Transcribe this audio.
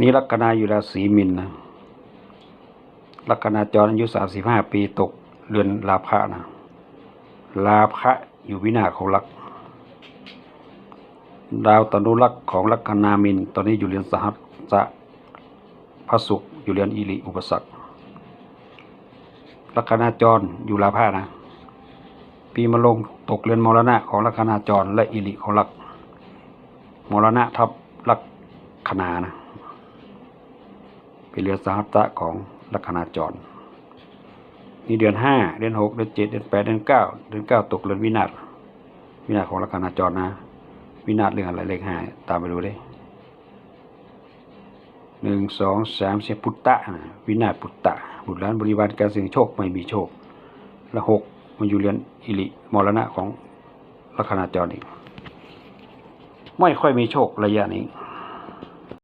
นี่ลัคนาอยู่ราศีมินนะลัคนาจรอายุสามสิบห้าปีตกเรือนลาภะนะลาภะอยู่วินาศของลักดาวตนุลักษ์ของลัคนามิน ตอนนี้อยู่เรือนสหัสจะพระศุกร์อยู่เรือนอิริอุปสรรคลัคนาจรอยู่ลาภะนะปีมะลงตกเรือนมรณะของลัคนาจรและอิริของลักมรณะทับลัคนานะ เป็นเรือสหัสจะของลัคนาจรนี่เดือนห้าเดือนหกเดือนเจ็ดเดือนแปดเดือนเก้าเดือนเก้าตกเรือนวินาศวินาศของลัคนาจรนะ วินาศเรื่องอะไรเลขห้าตามไปดูเลยหนึ่งสองสามสี่พุตตะนะวินาศพุตตะบุตรหลานบริวารการเสี่ยงโชคไม่มีโชค และหกมันอยู่เรือนอิริมรณะของลัคนาจรอีกไม่ค่อยมีโชคระยะนี้